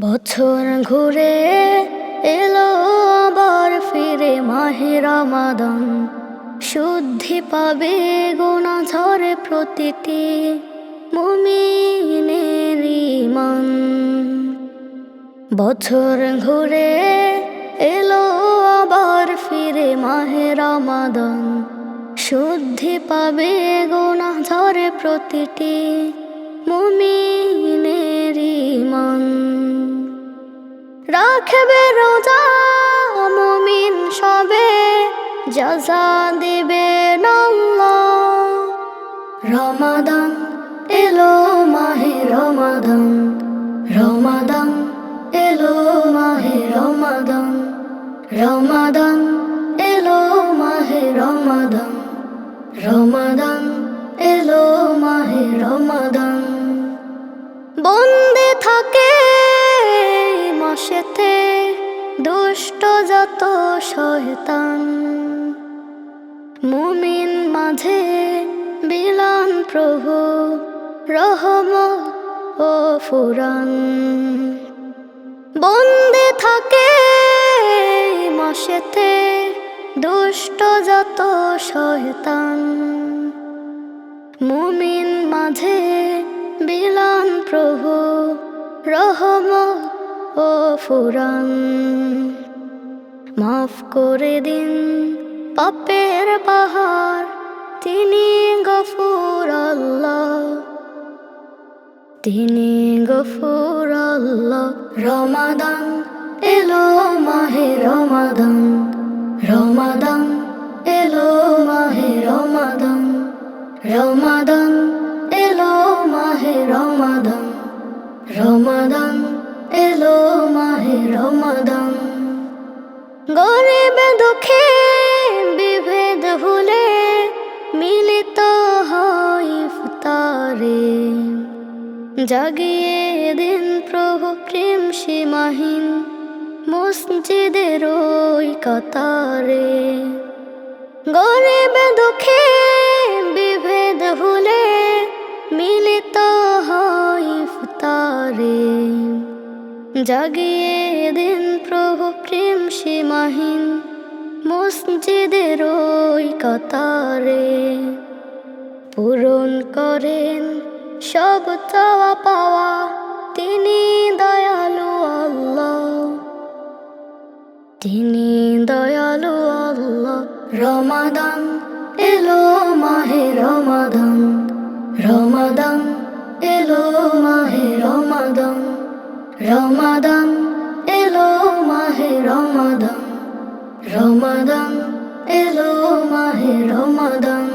বছর ঘুরে এলো আবার ফিরে মাহে রমাদন। শুদ্ধি পাবে গোনা ঝরে প্রতিটি মুমিনের মন বছর ঘুরে এলো আবার ফিরে মাহে রমাদন। শুদ্ধি পাবে গোনা ঝরে প্রতিটি মুমিনের মন রাখবে রোজা মুমিন সবে যাজা দিবে রমাদান এলো মাহে রমাদান রমাদান এলো মাহে রমাদান রমাদান এলো মাহে রমাদান রমাদান এলো মাহে রমাদান। বন্দে শয়তান। মুমিন মাঝে বিলান প্রভু, রহম ও ফুরান। বন্দে থাকে মাসেতে দুষ্ট যত শয়তান। মুমিন মাঝে বিলান প্রভু, রহম ও ফুরান। মাফ করে দিন পাপের পাহাড়, তিনি গফুর আল্লাহ। তিনি গফুর আল্লাহ। রমাদান এলো মাহে রমাদান রমাদান এলো মাহে রমাদান রমাদান এলো মাহে রমাদান রমাদান এলো মাহে রমাদান। গরিব দুঃখে বিভেদ ভুলে মিলিত হয় ইফতারে জাগিয়ে দিন প্রভু প্রেম সীমাহীন মসজিদের ওই কাতারে। গরিব দুঃখে বিভেদ ভুলে মিলিত হয় ইফতারে জাগিয়ে দিন প্রভু প্রেম সীমাহীন মসজিদের ওই কাতারে পূরণ করেন সব চাওয়া পাওয়া তিনি দয়ালু আল্লাহ। তিনি দয়ালু আল্লাহ। রমাদান এলো মাহে রমাদান। রমাদান এলো মাহে রমাদান। রমাদান রমাদান এলো মাহে রমাদান।